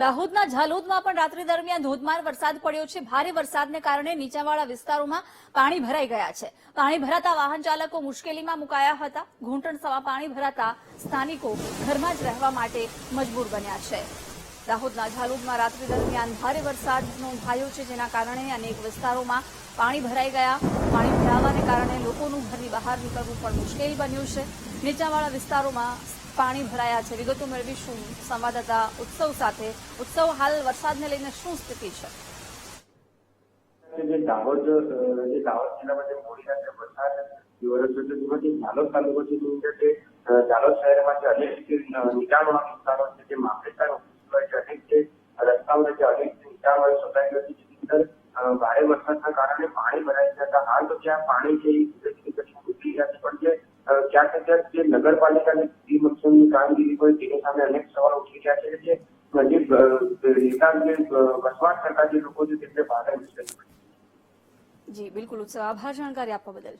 દાહોદના ઝાલોદમાં પણ રાત્રિ દરમિયાન ધોધમાર વરસાદ પડ્યો છે. ભારે વરસાદને કારણે નીચાણવાળા વિસ્તારોમાં પાણી ભરાઈ ગયા છે. પાણી ભરાતા વાહન ચાલકો મુશ્કેલીમાં મુકાયા હતા. ઘૂંટણ સવા પાણી ભરાતા સ્થાનિકો ઘરમાં જ રહેવા માટે મજબૂર બન્યા છે. દાહોદના ઝાલોદમાં રાત્રિ દરમિયાન ભારે વરસાદ નોંધાયો છે, જેના કારણે અનેક વિસ્તારોમાં પાણી ભરાઈ ગયા. પાણી ભરાવાને કારણે લોકોનું ઘરની બહાર નીકળવું પણ મુશ્કેલ બન્યું છે. નીચાણવાળા વિસ્તારોમાં પાણી ભરાયા છે. વિગતો મેળવીશું સંવાદદાતા ઉત્સવ સાથે. ઉત્સવ હાલ વરસાદને લઈને શું સ્થિતિ છે? જે દાહોદ જે જે જે જે શહેરમાં જે અનેક જે નીચાણવાળા વિસ્તારો છે, જે મામલેદાર હોય છે, અનેક જે રસ્તાઓ છે અનેક જે નીચાણવાળી સોસાયટીઓ છે, જેની અંદર ભારે વરસાદના કારણે પાણી ભરાઈ હતા હાલ તો ત્યાં પાણી છે એ ધીરે ધીરે કરીને ઉતરી ગયા છે પણ જે ક્યાંક જે નગરપાલિકાની ડિમોક્સનની કામગીરી હોય તેની સામે અનેક સવાલ ઉઠી રહ્યા છે જે વસવાટ કરતા જે લોકો છે તેમને ભારે મુશ્કેલી જી, બિલકુલ. ઉત્સવ આભાર જાણકારી આપવા બદલ.